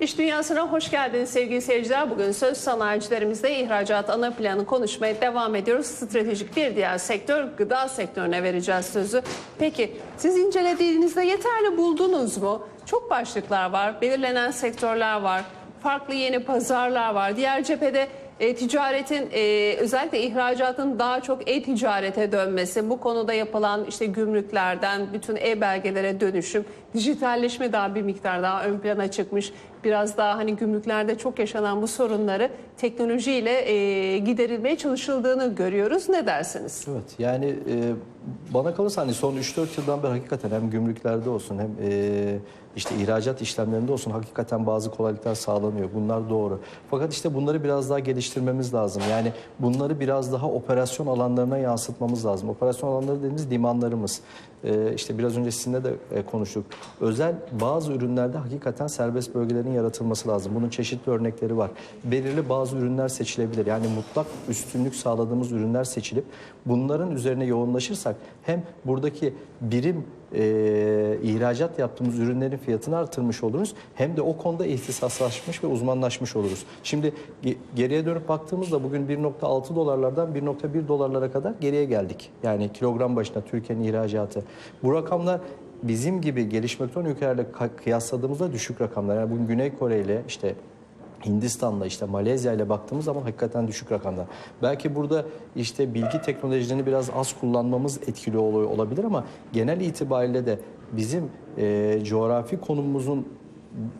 İş Dünyası'na hoş geldiniz sevgili seyirciler. Bugün söz sanayicilerimizde ihracat ana planı konuşmaya devam ediyoruz. Stratejik bir diğer sektör gıda sektörüne vereceğiz sözü. Peki siz incelediğinizde yeterli buldunuz mu? Çok başlıklar var, belirlenen sektörler var, farklı yeni pazarlar var. Diğer cephede e, ticaretin e, özellikle ihracatın daha çok e-ticarete dönmesi, bu konuda yapılan işte gümrüklerden bütün e-belgelere dönüşüm, dijitalleşme daha bir miktar daha ön plana çıkmış. Biraz daha hani gümrüklerde çok yaşanan bu sorunları teknolojiyle e, giderilmeye çalışıldığını görüyoruz. Ne dersiniz? Evet yani e, bana kalırsa hani son 3-4 yıldan beri hakikaten hem gümrüklerde olsun hem e, işte ihracat işlemlerinde olsun hakikaten bazı kolaylıklar sağlanıyor. Bunlar doğru. Fakat işte bunları biraz daha geliştirmemiz lazım. Yani bunları biraz daha operasyon alanlarına yansıtmamız lazım. Operasyon alanları dediğimiz limanlarımız. E, işte biraz önce sizinle de e, konuştuk. Özel bazı ürünlerde hakikaten serbest bölgelerin yaratılması lazım. Bunun çeşitli örnekleri var. Belirli bazı ürünler seçilebilir. Yani mutlak üstünlük sağladığımız ürünler seçilip bunların üzerine yoğunlaşırsak hem buradaki birim e, ihracat yaptığımız ürünlerin fiyatını artırmış oluruz hem de o konuda ihtisaslaşmış ve uzmanlaşmış oluruz. Şimdi ge- geriye dönüp baktığımızda bugün 1.6 dolarlardan 1.1 dolarlara kadar geriye geldik. Yani kilogram başına Türkiye'nin ihracatı. Bu rakamlar bizim gibi gelişmekte olan ülkelerle kıyasladığımızda düşük rakamlar. Yani bugün Güney Kore ile işte Hindistan'la işte Malezya ile baktığımız zaman hakikaten düşük rakamlar. Belki burada işte bilgi teknolojilerini biraz az kullanmamız etkili oluyor olabilir ama genel itibariyle de bizim e, coğrafi konumumuzun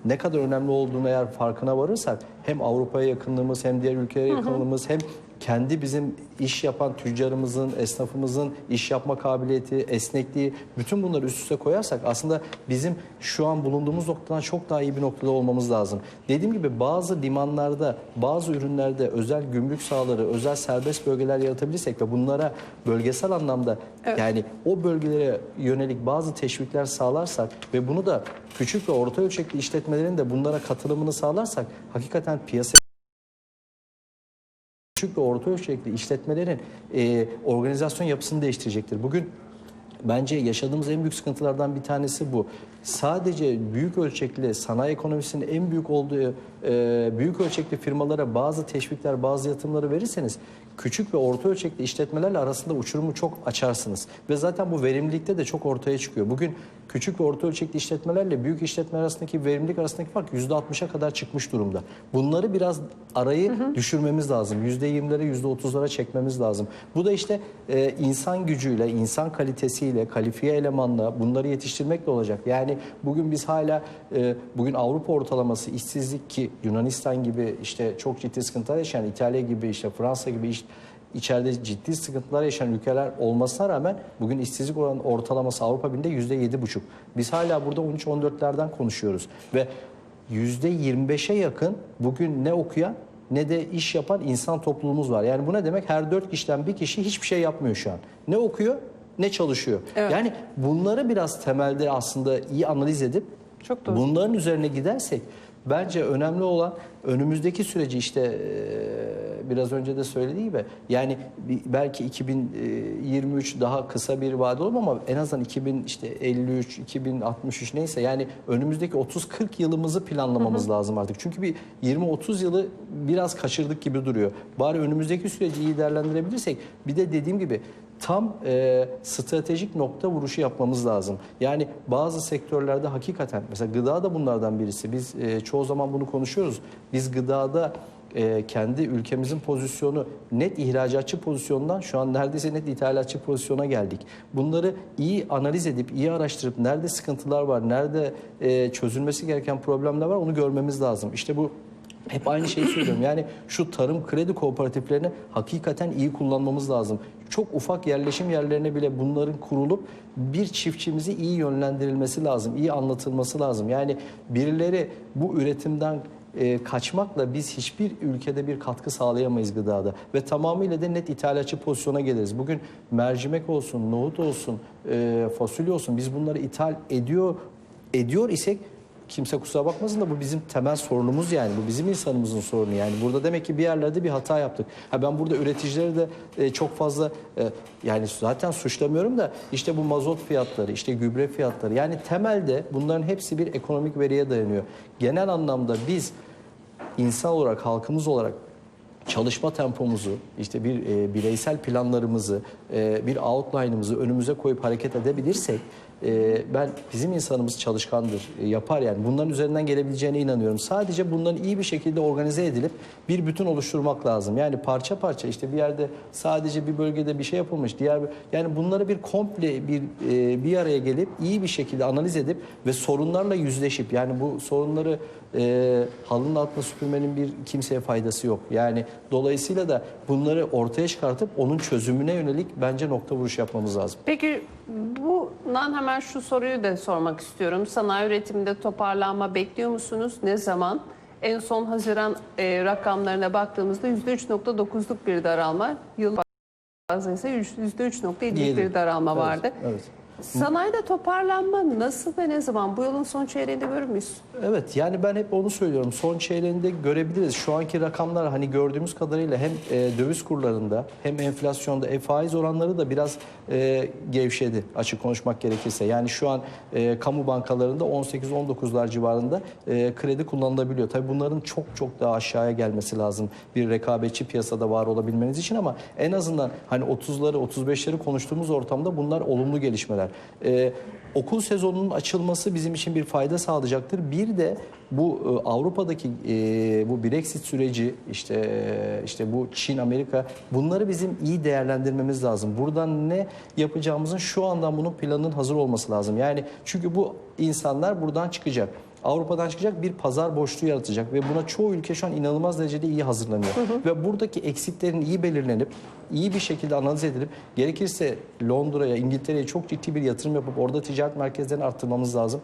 ne kadar önemli olduğunu eğer farkına varırsak hem Avrupa'ya yakınlığımız hem diğer ülkelere yakınlığımız hem kendi bizim iş yapan tüccarımızın, esnafımızın iş yapma kabiliyeti, esnekliği bütün bunları üst üste koyarsak aslında bizim şu an bulunduğumuz noktadan çok daha iyi bir noktada olmamız lazım. Dediğim gibi bazı limanlarda, bazı ürünlerde özel gümrük sahaları, özel serbest bölgeler yaratabilirsek ve bunlara bölgesel anlamda yani o bölgelere yönelik bazı teşvikler sağlarsak ve bunu da küçük ve orta ölçekli işletmelerin de bunlara katılımını sağlarsak hakikaten piyasa küçük ve orta ölçekli işletmelerin e, organizasyon yapısını değiştirecektir. Bugün bence yaşadığımız en büyük sıkıntılardan bir tanesi bu. Sadece büyük ölçekli sanayi ekonomisinin en büyük olduğu e, büyük ölçekli firmalara bazı teşvikler, bazı yatırımları verirseniz küçük ve orta ölçekli işletmelerle arasında uçurumu çok açarsınız. Ve zaten bu verimlilikte de çok ortaya çıkıyor. Bugün küçük ve orta ölçekli işletmelerle büyük işletme arasındaki verimlilik arasındaki fark %60'a kadar çıkmış durumda. Bunları biraz arayı düşürmemiz lazım. %20'lere %30'lara çekmemiz lazım. Bu da işte e, insan gücüyle, insan kalitesiyle, kalifiye elemanla bunları yetiştirmekle olacak. Yani bugün biz hala e, bugün Avrupa ortalaması işsizlik ki Yunanistan gibi işte çok ciddi sıkıntılar yaşayan İtalya gibi işte Fransa gibi iş, içeride ciddi sıkıntılar yaşayan ülkeler olmasına rağmen bugün işsizlik oranı ortalaması Avrupa Birliği'nde yüzde yedi buçuk. Biz hala burada 13-14'lerden konuşuyoruz ve yüzde 25'e yakın bugün ne okuyan ne de iş yapan insan topluluğumuz var. Yani bu ne demek? Her dört kişiden bir kişi hiçbir şey yapmıyor şu an. Ne okuyor ne çalışıyor. Evet. Yani bunları biraz temelde aslında iyi analiz edip Çok doğru. bunların üzerine gidersek bence önemli olan önümüzdeki süreci işte e, biraz önce de söylediği gibi yani belki 2023 daha kısa bir vade olur ama en azından 2000 işte 53 2063 neyse yani önümüzdeki 30-40 yılımızı planlamamız lazım artık. Çünkü bir 20-30 yılı biraz kaçırdık gibi duruyor. Bari önümüzdeki süreci iyi değerlendirebilirsek bir de dediğim gibi tam e, stratejik nokta vuruşu yapmamız lazım. Yani bazı sektörlerde hakikaten mesela gıda da bunlardan birisi. Biz e, çoğu zaman bunu konuşuyoruz. Biz gıdada e, kendi ülkemizin pozisyonu net ihracatçı pozisyondan şu an neredeyse net ithalatçı pozisyona geldik. Bunları iyi analiz edip iyi araştırıp nerede sıkıntılar var, nerede e, çözülmesi gereken problemler var onu görmemiz lazım. İşte bu hep aynı şeyi söylüyorum. Yani şu tarım kredi kooperatiflerini hakikaten iyi kullanmamız lazım. Çok ufak yerleşim yerlerine bile bunların kurulup bir çiftçimizi iyi yönlendirilmesi lazım, iyi anlatılması lazım. Yani birileri bu üretimden e, kaçmakla biz hiçbir ülkede bir katkı sağlayamayız gıdada ve tamamıyla da net ithalatçı pozisyona geliriz. Bugün mercimek olsun, nohut olsun, e, fasulye olsun biz bunları ithal ediyor ediyor isek kimse kusura bakmasın da bu bizim temel sorunumuz yani. Bu bizim insanımızın sorunu yani. Burada demek ki bir yerlerde bir hata yaptık. Ha ben burada üreticileri de e, çok fazla e, yani zaten suçlamıyorum da işte bu mazot fiyatları, işte gübre fiyatları yani temelde bunların hepsi bir ekonomik veriye dayanıyor. Genel anlamda biz insan olarak, halkımız olarak çalışma tempomuzu, işte bir e, bireysel planlarımızı, e, bir outline'ımızı önümüze koyup hareket edebilirsek e, ben bizim insanımız çalışkandır, e, yapar yani. Bunların üzerinden gelebileceğine inanıyorum. Sadece bunların iyi bir şekilde organize edilip bir bütün oluşturmak lazım. Yani parça parça işte bir yerde sadece bir bölgede bir şey yapılmış, diğer yani bunları bir komple bir e, bir araya gelip iyi bir şekilde analiz edip ve sorunlarla yüzleşip yani bu sorunları e, halının altına süpürmenin bir kimseye faydası yok. Yani dolayısıyla da bunları ortaya çıkartıp onun çözümüne yönelik bence nokta vuruş yapmamız lazım. Peki bundan hemen şu soruyu da sormak istiyorum. Sanayi üretiminde toparlanma bekliyor musunuz? Ne zaman? En son Haziran e, rakamlarına baktığımızda %3.9'luk bir daralma. Yıl bazı ise %3.7'lik Yedi. bir daralma Evet, vardı. Evet. Sanayide toparlanma nasıl ve ne zaman? Bu yılın son çeyreğinde görür müyüz? Evet yani ben hep onu söylüyorum. Son çeyreğinde görebiliriz. Şu anki rakamlar hani gördüğümüz kadarıyla hem e, döviz kurlarında hem enflasyonda e, faiz oranları da biraz e, gevşedi açık konuşmak gerekirse. Yani şu an e, kamu bankalarında 18-19'lar civarında e, kredi kullanılabiliyor. Tabii bunların çok çok daha aşağıya gelmesi lazım bir rekabetçi piyasada var olabilmeniz için ama en azından hani 30'ları 35'leri konuştuğumuz ortamda bunlar olumlu gelişmeler. E, okul sezonunun açılması bizim için bir fayda sağlayacaktır. Bir de bu e, Avrupa'daki e, bu Brexit süreci işte e, işte bu Çin Amerika bunları bizim iyi değerlendirmemiz lazım. Buradan ne yapacağımızın şu andan bunun planının hazır olması lazım. Yani çünkü bu insanlar buradan çıkacak. Avrupa'dan çıkacak bir pazar boşluğu yaratacak ve buna çoğu ülke şu an inanılmaz derecede iyi hazırlanıyor. Ve buradaki eksiklerin iyi belirlenip iyi bir şekilde analiz edilip gerekirse Londra'ya, İngiltere'ye çok ciddi bir yatırım yapıp orada ticaret merkezlerini arttırmamız lazım.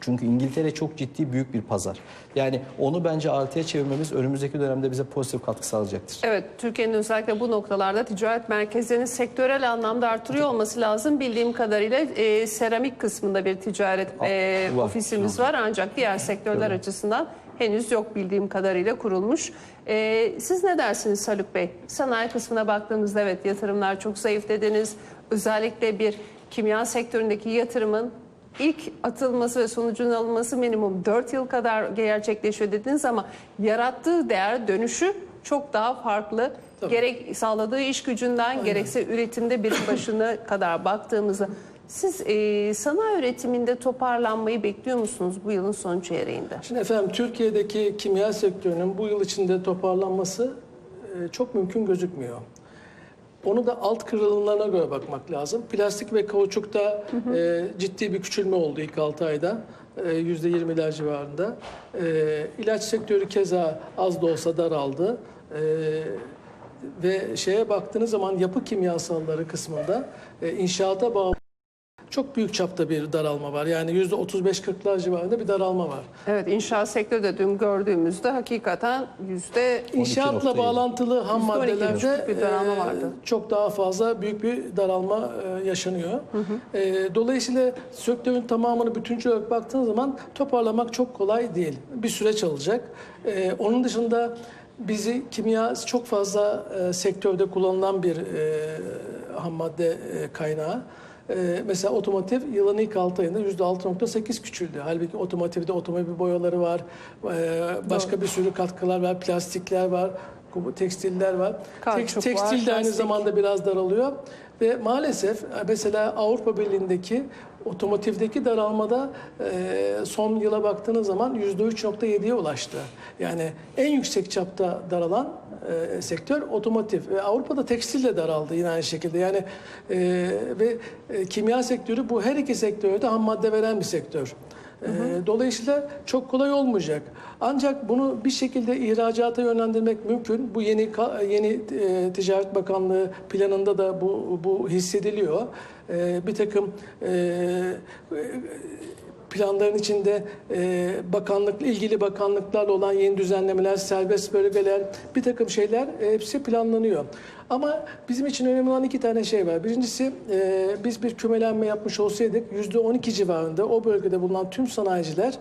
Çünkü İngiltere çok ciddi büyük bir pazar. Yani onu bence artıya çevirmemiz önümüzdeki dönemde bize pozitif katkı sağlayacaktır. Evet, Türkiye'nin özellikle bu noktalarda ticaret merkezlerinin sektörel anlamda artırıyor olması lazım. Bildiğim kadarıyla e, seramik kısmında bir ticaret e, var. ofisimiz var ancak diğer sektörler açısından henüz yok bildiğim kadarıyla kurulmuş. E, siz ne dersiniz Haluk Bey? Sanayi kısmına baktığımızda evet yatırımlar çok zayıf dediniz. Özellikle bir kimya sektöründeki yatırımın ilk atılması ve sonucun alınması minimum 4 yıl kadar gerçekleşiyor dediniz ama yarattığı değer dönüşü çok daha farklı. Gerek sağladığı iş gücünden gerekse üretimde bir başına kadar baktığımızda siz e, sanayi üretiminde toparlanmayı bekliyor musunuz bu yılın son çeyreğinde? Şimdi efendim Türkiye'deki kimya sektörünün bu yıl içinde toparlanması e, çok mümkün gözükmüyor. Onu da alt kırılımlarına göre bakmak lazım. Plastik ve kauçukta e, ciddi bir küçülme oldu ilk 6 ayda. E, %20'ler civarında. E, ilaç sektörü keza az da olsa daraldı. E, ve şeye baktığınız zaman yapı kimyasalları kısmında e, inşaata bağlı çok büyük çapta bir daralma var. Yani %35-40'lar civarında bir daralma var. Evet inşaat sektörü de dün gördüğümüzde hakikaten yüzde İnşaatla 12.7. bağlantılı ham %12,5 maddelerde bir daralma e, vardı. çok daha fazla büyük bir daralma e, yaşanıyor. E, dolayısıyla sektörün tamamını bütüncül olarak baktığınız zaman toparlamak çok kolay değil. Bir süreç alacak. E, onun dışında bizi kimya çok fazla e, sektörde kullanılan bir e, ham madde e, kaynağı. Ee, mesela otomotiv yılın ilk 6 ayında %6.8 küçüldü. Halbuki otomotivde otomobil boyaları var, ee, başka bir sürü katkılar var, plastikler var, tekstiller var. Var, tekstil de aynı plastik. zamanda biraz daralıyor. Ve maalesef mesela Avrupa Birliği'ndeki otomotivdeki daralmada e, son yıla baktığınız zaman %3.7'ye ulaştı. Yani en yüksek çapta daralan e, sektör otomotiv. Ve Avrupa'da tekstil de daraldı yine aynı şekilde. Yani e, ve e, kimya sektörü bu her iki sektörde de ham madde veren bir sektör. E, Dolayısıyla çok kolay olmayacak. Ancak bunu bir şekilde ihracata yönlendirmek mümkün. Bu yeni yeni e, Ticaret Bakanlığı planında da bu bu hissediliyor. E, bir takım e, planların içinde e, bakanlık ilgili bakanlıklarla olan yeni düzenlemeler, serbest bölgeler, bir takım şeyler e, hepsi planlanıyor. Ama bizim için önemli olan iki tane şey var. Birincisi e, biz bir kümelenme yapmış olsaydık yüzde 12 civarında o bölgede bulunan tüm sanayiciler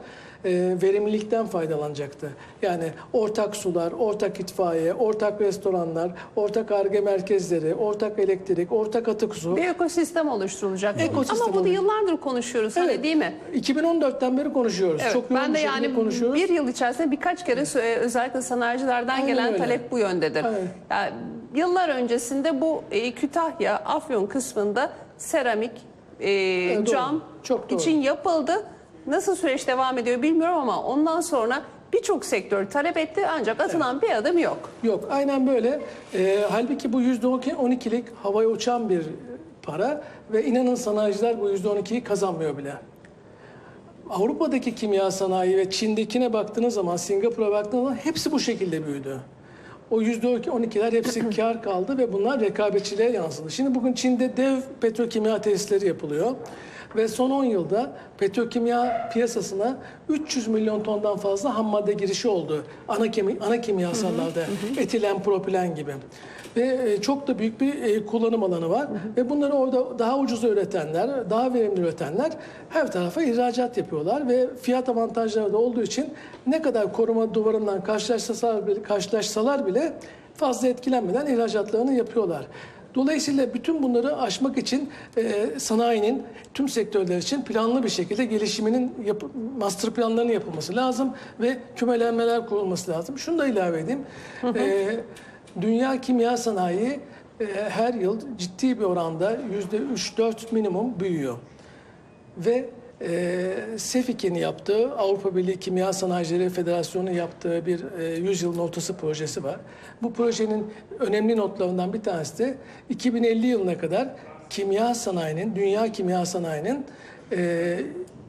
e, verimlilikten faydalanacaktı. Yani ortak sular, ortak itfaiye, ortak restoranlar, ortak arge merkezleri, ortak elektrik, ortak atık su. Bir ekosistem oluşturulacak. Ekosistem Ama bunu olacak. yıllardır konuşuyoruz hani değil mi? 2014'ten beri konuşuyoruz. Evet, Çok ben de yani konuşuyoruz. bir yıl içerisinde birkaç kere sö- özellikle sanayicilerden Aynen gelen öyle. talep bu yöndedir. Aynen. Yani yıllar öncesinde bu e, Kütahya, Afyon kısmında seramik, e, doğru. cam Çok doğru. için yapıldı. Nasıl süreç devam ediyor bilmiyorum ama ondan sonra birçok sektör talep etti ancak atılan bir adım yok. Yok aynen böyle. Ee, halbuki bu %12'lik havaya uçan bir para ve inanın sanayiciler bu %12'yi kazanmıyor bile. Avrupa'daki kimya sanayi ve Çin'dekine baktığınız zaman, Singapur'a baktığınız zaman hepsi bu şekilde büyüdü. O %12'ler hepsi kar kaldı ve bunlar rekabetçiliğe yansıdı. Şimdi bugün Çin'de dev petrokimya tesisleri yapılıyor. Ve son 10 yılda petrokimya piyasasına 300 milyon tondan fazla ham madde girişi oldu. Ana, kemi, ana kimyasallarda, etilen, propilen gibi. Ve e, çok da büyük bir e, kullanım alanı var. Ve bunları orada daha ucuz üretenler, daha verimli üretenler her tarafa ihracat yapıyorlar. Ve fiyat avantajları da olduğu için ne kadar koruma duvarından karşılaşsalar bile, karşılaşsalar bile fazla etkilenmeden ihracatlarını yapıyorlar. Dolayısıyla bütün bunları aşmak için e, sanayinin tüm sektörler için planlı bir şekilde gelişiminin yap- master planlarının yapılması lazım ve kümelenmeler kurulması lazım. Şunu da ilave edeyim. E, dünya kimya sanayi e, her yıl ciddi bir oranda yüzde 3-4 minimum büyüyor. Ve e, SEFİK'in yaptığı, Avrupa Birliği Kimya Sanayicileri Federasyonu yaptığı bir e, 100 yılın ortası projesi var. Bu projenin önemli notlarından bir tanesi de 2050 yılına kadar kimya sanayinin, dünya kimya sanayinin e,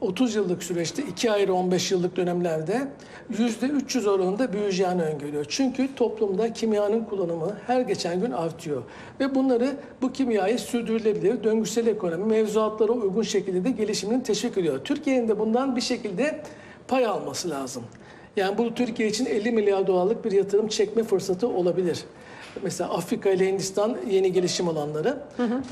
30 yıllık süreçte iki ayrı 15 yıllık dönemlerde %300 oranında büyüyeceğini öngörüyor. Çünkü toplumda kimyanın kullanımı her geçen gün artıyor. Ve bunları bu kimyayı sürdürülebilir, döngüsel ekonomi, mevzuatlara uygun şekilde de gelişimini teşvik ediyor. Türkiye'nin de bundan bir şekilde pay alması lazım. Yani bu Türkiye için 50 milyar dolarlık bir yatırım çekme fırsatı olabilir. Mesela Afrika ile Hindistan yeni gelişim alanları.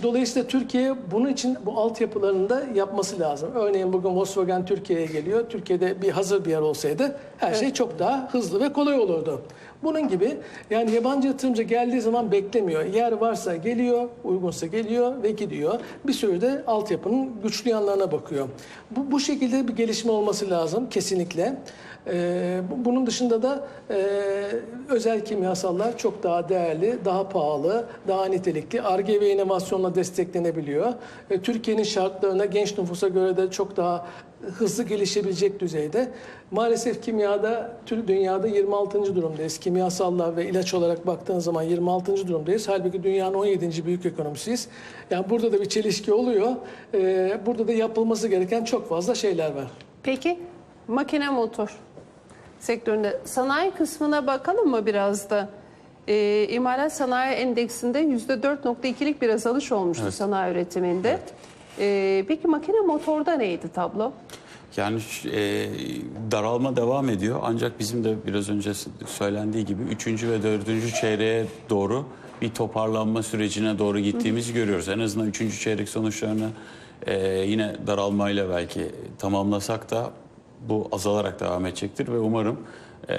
Dolayısıyla Türkiye bunun için bu altyapılarını da yapması lazım. Örneğin bugün Volkswagen Türkiye'ye geliyor. Türkiye'de bir hazır bir yer olsaydı her şey çok daha hızlı ve kolay olurdu. Bunun gibi yani yabancı yatırımcı geldiği zaman beklemiyor. Yer varsa geliyor, uygunsa geliyor ve gidiyor. Bir sürü de altyapının güçlü yanlarına bakıyor. Bu, bu şekilde bir gelişme olması lazım kesinlikle. Bu- bunun dışında da e, özel kimyasallar çok daha değerli, daha pahalı, daha nitelikli. ARGE ve inovasyonla desteklenebiliyor. E, Türkiye'nin şartlarına genç nüfusa göre de çok daha hızlı gelişebilecek düzeyde. Maalesef kimyada, dünyada 26. durumdayız. Kimyasallar ve ilaç olarak baktığın zaman 26. durumdayız. Halbuki dünyanın 17. büyük ekonomisiyiz. Yani burada da bir çelişki oluyor. Ee, burada da yapılması gereken çok fazla şeyler var. Peki makine motor sektöründe sanayi kısmına bakalım mı biraz da? Ee, İmalat sanayi endeksinde %4.2'lik bir azalış olmuştu sanayi üretiminde. Ee, peki makine motorda neydi tablo? Yani e, daralma devam ediyor ancak bizim de biraz önce söylendiği gibi 3. ve 4. çeyreğe doğru bir toparlanma sürecine doğru gittiğimizi görüyoruz. En azından 3. çeyrek sonuçlarını e, yine daralmayla belki tamamlasak da bu azalarak devam edecektir ve umarım e,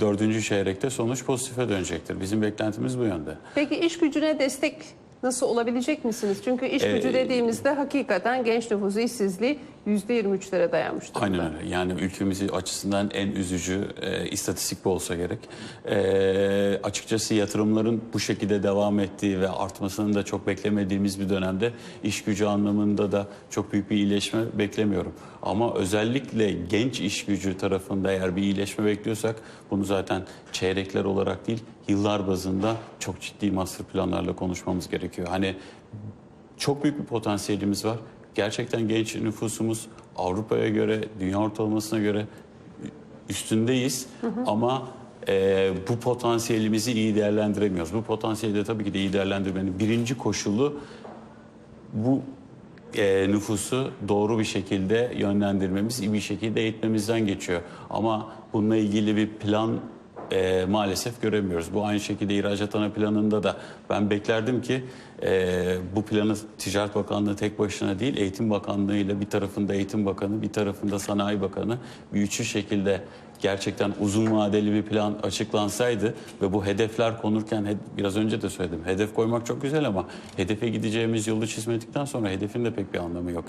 4. çeyrekte sonuç pozitife dönecektir. Bizim beklentimiz bu yönde. Peki iş gücüne destek nasıl olabilecek misiniz? Çünkü iş Ee, gücü dediğimizde hakikaten genç nüfusu işsizliği %23'lere dayanmış durumda. Aynen öyle. Yani ülkemizi açısından en üzücü e, istatistik bu olsa gerek. E, açıkçası yatırımların bu şekilde devam ettiği ve artmasının da çok beklemediğimiz bir dönemde iş gücü anlamında da çok büyük bir iyileşme beklemiyorum. Ama özellikle genç iş gücü tarafında eğer bir iyileşme bekliyorsak bunu zaten çeyrekler olarak değil yıllar bazında çok ciddi master planlarla konuşmamız gerekiyor. Hani çok büyük bir potansiyelimiz var. Gerçekten genç nüfusumuz Avrupa'ya göre, dünya ortalamasına göre üstündeyiz. Ama e, bu potansiyelimizi iyi değerlendiremiyoruz. Bu potansiyeli de tabii ki de iyi değerlendirmenin birinci koşulu bu e, nüfusu doğru bir şekilde yönlendirmemiz, iyi bir şekilde eğitmemizden geçiyor. Ama bununla ilgili bir plan e, maalesef göremiyoruz. Bu aynı şekilde ihracat ana planında da ben beklerdim ki e, bu planı Ticaret Bakanlığı tek başına değil Eğitim Bakanlığı ile bir tarafında Eğitim Bakanı bir tarafında Sanayi Bakanı bir üçü şekilde gerçekten uzun vadeli bir plan açıklansaydı ve bu hedefler konurken biraz önce de söyledim. Hedef koymak çok güzel ama hedefe gideceğimiz yolu çizmedikten sonra hedefin de pek bir anlamı yok.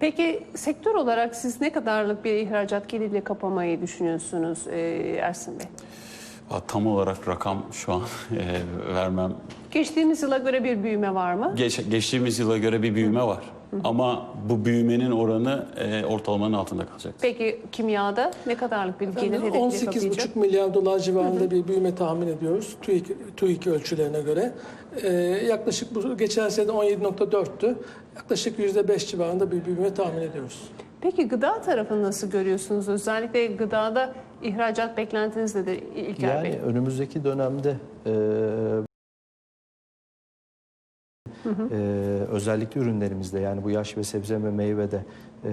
Peki sektör olarak siz ne kadarlık bir ihracat geliriyle kapamayı düşünüyorsunuz e, Ersin Bey? Tam olarak rakam şu an e, vermem. Geçtiğimiz yıla göre bir büyüme var mı? Geç, geçtiğimiz yıla göre bir büyüme var. Ama bu büyümenin oranı e, ortalamanın altında kalacak. Peki kimyada ne kadarlık bir gelir Yani hedefi kapayacak? 18,5 milyar dolar civarında bir büyüme tahmin ediyoruz TÜİK, TÜİK ölçülerine göre. Ee, yaklaşık bu geçen sene 17.4'tü. Yaklaşık %5 civarında bir büyüme tahmin ediyoruz. Peki gıda tarafını nasıl görüyorsunuz? Özellikle gıdada ihracat beklentiniz nedir İlker Bey? Yani önümüzdeki dönemde e, e, özellikle ürünlerimizde yani bu yaş ve sebze ve meyvede e,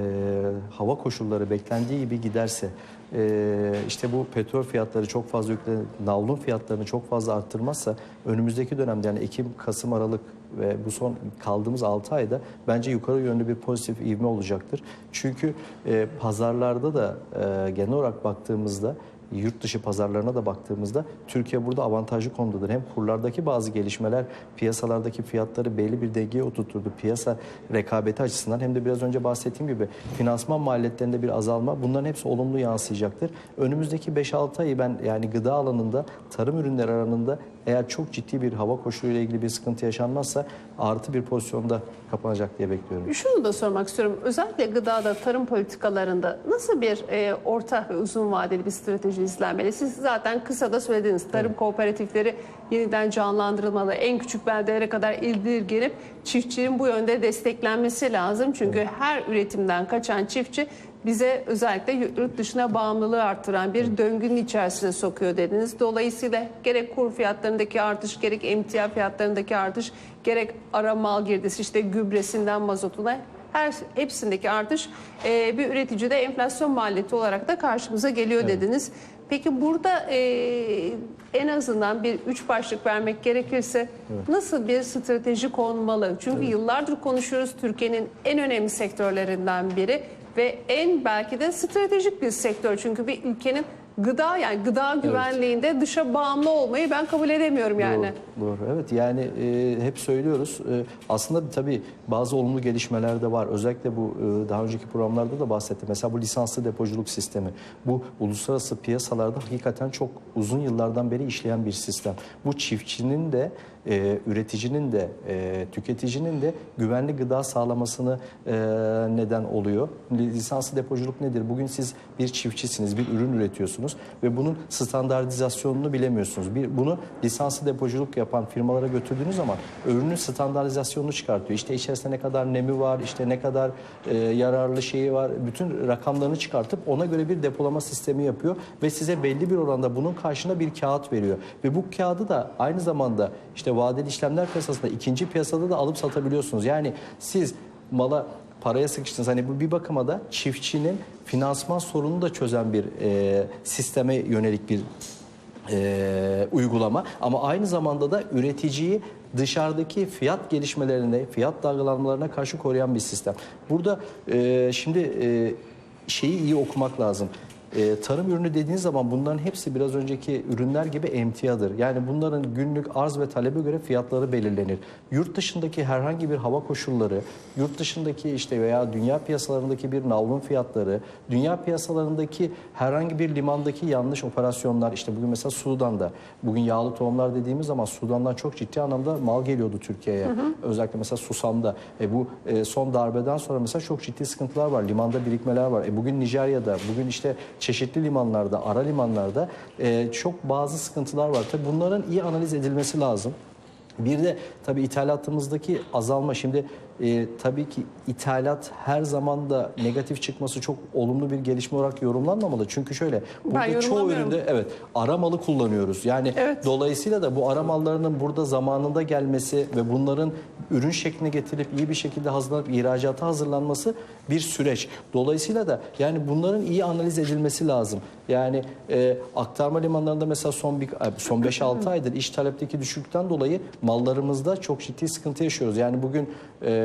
hava koşulları beklendiği gibi giderse e, işte bu petrol fiyatları çok fazla yükle, navlun fiyatlarını çok fazla arttırmazsa önümüzdeki dönemde yani Ekim, Kasım, Aralık ve bu son kaldığımız 6 ayda bence yukarı yönlü bir pozitif ivme olacaktır. Çünkü e, pazarlarda da e, genel olarak baktığımızda yurt dışı pazarlarına da baktığımızda Türkiye burada avantajlı konumdadır. Hem kurlardaki bazı gelişmeler piyasalardaki fiyatları belli bir dengeye oturturdu. Piyasa rekabeti açısından hem de biraz önce bahsettiğim gibi finansman maliyetlerinde bir azalma bunların hepsi olumlu yansıyacaktır. Önümüzdeki 5-6 ayı ben yani gıda alanında tarım ürünleri alanında eğer çok ciddi bir hava koşuluyla ilgili bir sıkıntı yaşanmazsa artı bir pozisyonda kapanacak diye bekliyorum. Şunu da sormak istiyorum. Özellikle gıdada, tarım politikalarında nasıl bir e, orta ve uzun vadeli bir strateji izlenmeli? Siz zaten kısa da söylediniz. Tarım kooperatifleri yeniden canlandırılmalı. En küçük beldelere kadar indirgenip çiftçinin bu yönde desteklenmesi lazım. Çünkü her üretimden kaçan çiftçi bize özellikle yurt dışına bağımlılığı arttıran bir döngünün içerisine sokuyor dediniz. Dolayısıyla gerek kur fiyatlarındaki artış, gerek emtia fiyatlarındaki artış, gerek ara mal girdisi işte gübresinden mazotuna her hepsindeki artış e, bir üreticide enflasyon maliyeti olarak da karşımıza geliyor dediniz. Peki burada e, en azından bir üç başlık vermek gerekirse nasıl bir strateji konmalı? Çünkü yıllardır konuşuyoruz Türkiye'nin en önemli sektörlerinden biri ve en belki de stratejik bir sektör. Çünkü bir ülkenin gıda yani gıda güvenliğinde dışa bağımlı olmayı ben kabul edemiyorum yani. Doğru, doğru. Evet yani e, hep söylüyoruz. E, aslında tabii bazı olumlu gelişmeler de var. Özellikle bu e, daha önceki programlarda da bahsettim. Mesela bu lisanslı depoculuk sistemi. Bu uluslararası piyasalarda hakikaten çok uzun yıllardan beri işleyen bir sistem. Bu çiftçinin de e, üreticinin de e, tüketicinin de güvenli gıda sağlamasını e, neden oluyor. Lisanslı depoculuk nedir? Bugün siz bir çiftçisiniz, bir ürün üretiyorsunuz ve bunun standartizasyonunu bilemiyorsunuz. Bir, bunu lisanslı depoculuk yapan firmalara götürdüğünüz zaman ürünün standartizasyonunu çıkartıyor. İşte içerisinde ne kadar nemi var, işte ne kadar e, yararlı şeyi var, bütün rakamlarını çıkartıp ona göre bir depolama sistemi yapıyor ve size belli bir oranda bunun karşına bir kağıt veriyor. Ve bu kağıdı da aynı zamanda işte vadeli işlemler piyasasında ikinci piyasada da alıp satabiliyorsunuz. Yani siz mala paraya sıkıştınız. Hani bu bir bakıma da çiftçinin finansman sorununu da çözen bir e, sisteme yönelik bir e, uygulama. Ama aynı zamanda da üreticiyi dışarıdaki fiyat gelişmelerine, fiyat dalgalanmalarına karşı koruyan bir sistem. Burada e, şimdi e, şeyi iyi okumak lazım. E, tarım ürünü dediğiniz zaman bunların hepsi biraz önceki ürünler gibi emtiadır. Yani bunların günlük arz ve talebe göre fiyatları belirlenir. Yurt dışındaki herhangi bir hava koşulları, yurt dışındaki işte veya dünya piyasalarındaki bir navlun fiyatları, dünya piyasalarındaki herhangi bir limandaki yanlış operasyonlar, işte bugün mesela Sudan'da, bugün yağlı tohumlar dediğimiz zaman Sudan'dan çok ciddi anlamda mal geliyordu Türkiye'ye. Özellikle mesela Susam'da. E, bu e, son darbeden sonra mesela çok ciddi sıkıntılar var. Limanda birikmeler var. E, bugün Nijerya'da, bugün işte çeşitli limanlarda, ara limanlarda e, çok bazı sıkıntılar var. Tabii bunların iyi analiz edilmesi lazım. Bir de tabii ithalatımızdaki azalma şimdi e, tabii ki ithalat her zaman da negatif çıkması çok olumlu bir gelişme olarak yorumlanmamalı. Çünkü şöyle burada çoğu üründe evet ara malı kullanıyoruz. Yani Evet. dolayısıyla da bu ara mallarının burada zamanında gelmesi ve bunların ürün şekline getirilip iyi bir şekilde hazırlanıp ihracata hazırlanması bir süreç. Dolayısıyla da yani bunların iyi analiz edilmesi lazım. Yani e, aktarma limanlarında mesela son bir son 5-6 aydır iş talepteki düşüklükten dolayı mallarımızda çok ciddi sıkıntı yaşıyoruz. Yani bugün e,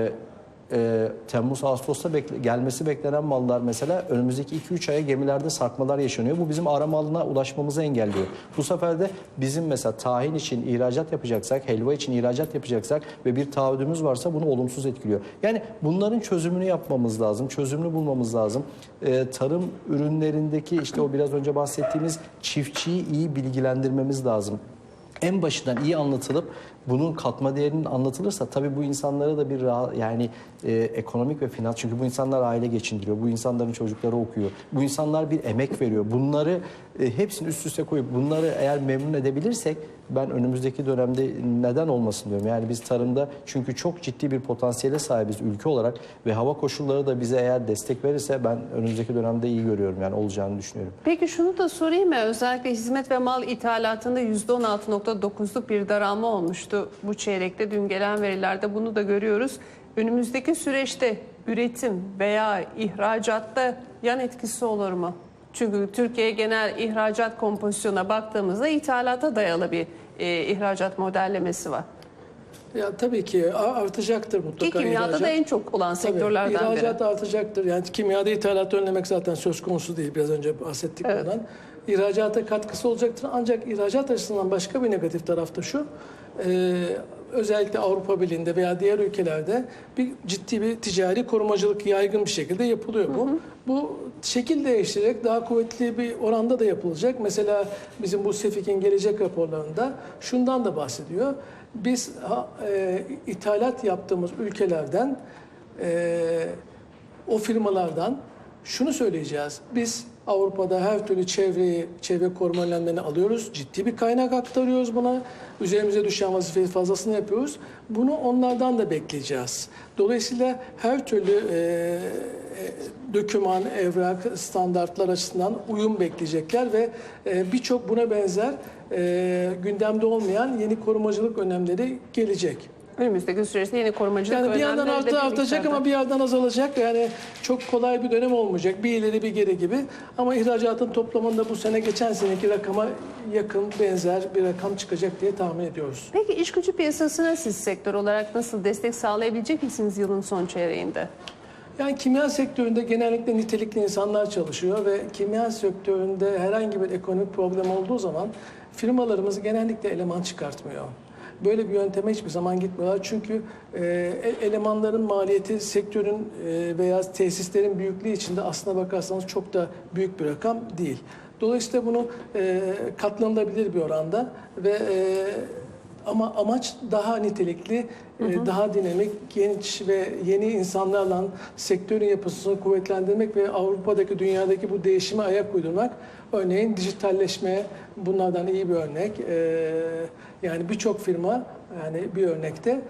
e, Temmuz Ağustos'ta bekle- gelmesi beklenen mallar mesela önümüzdeki 2-3 aya gemilerde sarkmalar yaşanıyor. Bu bizim ara malına ulaşmamızı engelliyor. Bu sefer de bizim mesela tahin için ihracat yapacaksak, helva için ihracat yapacaksak ve bir taahhüdümüz varsa bunu olumsuz etkiliyor. Yani bunların çözümünü yapmamız lazım, çözümünü bulmamız lazım. E, tarım ürünlerindeki işte o biraz önce bahsettiğimiz çiftçiyi iyi bilgilendirmemiz lazım en başından iyi anlatılıp bunun katma değerinin anlatılırsa tabii bu insanlara da bir yani e, ekonomik ve finans çünkü bu insanlar aile geçindiriyor. Bu insanların çocukları okuyor. Bu insanlar bir emek veriyor. Bunları e, hepsini üst üste koyup bunları eğer memnun edebilirsek ben önümüzdeki dönemde neden olmasın diyorum. Yani biz tarımda çünkü çok ciddi bir potansiyele sahibiz ülke olarak ve hava koşulları da bize eğer destek verirse ben önümüzdeki dönemde iyi görüyorum yani olacağını düşünüyorum. Peki şunu da sorayım mı? Özellikle hizmet ve mal ithalatında %16.9'luk bir daralma olmuştu bu çeyrekte. Dün gelen verilerde bunu da görüyoruz. Önümüzdeki süreçte üretim veya ihracatta yan etkisi olur mu? Çünkü Türkiye genel ihracat kompozisyona baktığımızda ithalata dayalı bir e, ihracat modellemesi var. Ya tabii ki artacaktır Ki mutlaka kimyada ihracat. da en çok olan Tabii, sektörlerden biri. İhracat artacaktır. Yani kimyada ithalatı önlemek zaten söz konusu değil. Biraz önce bahsettik Evet. bundan. İhracata katkısı olacaktır. Ancak ihracat açısından başka bir negatif taraf da şu. Ee, özellikle Avrupa Birliği'nde veya diğer ülkelerde bir ciddi bir ticari korumacılık yaygın bir şekilde yapılıyor bu. Bu şekil değiştirerek daha kuvvetli bir oranda da yapılacak. Mesela bizim bu Sefik'in gelecek raporlarında şundan da bahsediyor. Biz e, ithalat yaptığımız ülkelerden e, o firmalardan şunu söyleyeceğiz. Biz Avrupa'da her türlü çevreyi, çevre koruma önlemlerini alıyoruz. Ciddi bir kaynak aktarıyoruz buna. Üzerimize düşen vazifeyi fazlasını yapıyoruz. Bunu onlardan da bekleyeceğiz. Dolayısıyla her türlü e, e, döküman, evrak, standartlar açısından uyum bekleyecekler ve e, birçok buna benzer e, gündemde olmayan yeni korumacılık önlemleri gelecek. Önümüzdeki süreçte yeni korumacılık Yani bir yandan artı, artacak ama bir yandan azalacak. Yani çok kolay bir dönem olmayacak. Bir ileri bir geri gibi. Ama ihracatın toplamında bu sene geçen seneki rakama yakın, benzer bir rakam çıkacak diye tahmin ediyoruz. Peki iş gücü piyasasına siz sektör olarak nasıl destek sağlayabilecek misiniz yılın son çeyreğinde? Yani kimya sektöründe genellikle nitelikli insanlar çalışıyor ve kimya sektöründe herhangi bir ekonomik problem olduğu zaman firmalarımız genellikle eleman çıkartmıyor. Böyle bir yönteme hiçbir zaman gitmiyorlar. Çünkü e, e- elemanların maliyeti sektörün e, veya tesislerin büyüklüğü içinde aslına bakarsanız çok da büyük bir rakam değil. Dolayısıyla bunu e, katlanılabilir bir oranda ve e, ama amaç daha nitelikli, e, daha dinamik, genç ve yeni insanlarla sektörün yapısını kuvvetlendirmek ve Avrupa'daki, dünyadaki bu değişime ayak uydurmak. Örneğin dijitalleşme bunlardan iyi bir örnek. E, yani birçok firma yani bir örnekte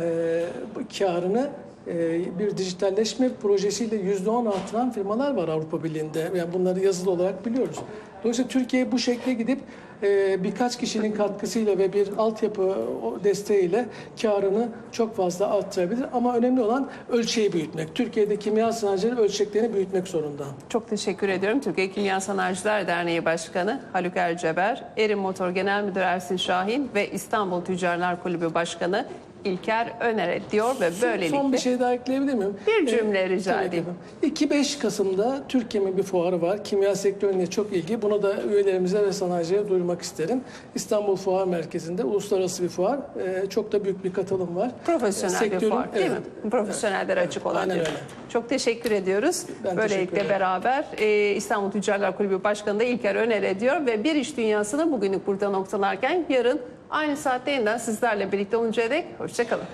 e, karını e, bir dijitalleşme projesiyle yüzde on artıran firmalar var Avrupa Birliği'nde. Yani bunları yazılı olarak biliyoruz. Dolayısıyla Türkiye bu şekle gidip e, birkaç kişinin katkısıyla ve bir altyapı desteğiyle karını çok fazla arttırabilir. Ama önemli olan ölçeği büyütmek. Türkiye'de kimya sanayicileri ölçeklerini büyütmek zorunda. Çok teşekkür ediyorum. Türkiye Kimya Sanayiciler Derneği Başkanı Haluk Erceber, Erim Motor Genel Müdürü Ersin Şahin ve İstanbul Tüccarlar Kulübü Başkanı İlker Öner'e diyor ve böylelikle Son bir şey daha ekleyebilir miyim? Bir cümle rica tabii edeyim. efendim. 2-5 Kasım'da Türkiye'nin bir fuarı var. Kimya sektörüne çok ilgi. Bunu da üyelerimize ve sanayicilere duyurmak isterim. İstanbul Fuar Merkezi'nde uluslararası bir fuar. Ee, çok da büyük bir katılım var. profesyonel bir Sektörün- fuar değil evet. mi? Profesyonellere açık olan aynen diyor. öyle. Çok teşekkür ediyoruz. Ben teşekkür Böylelikle ederim. beraber e, İstanbul Tüccarlar Kulübü Başkanı da İlker Öner ediyor ve bir iş dünyasını bugünlük burada noktalarken yarın aynı saatte yeniden sizlerle birlikte oluncaya dek hoşçakalın.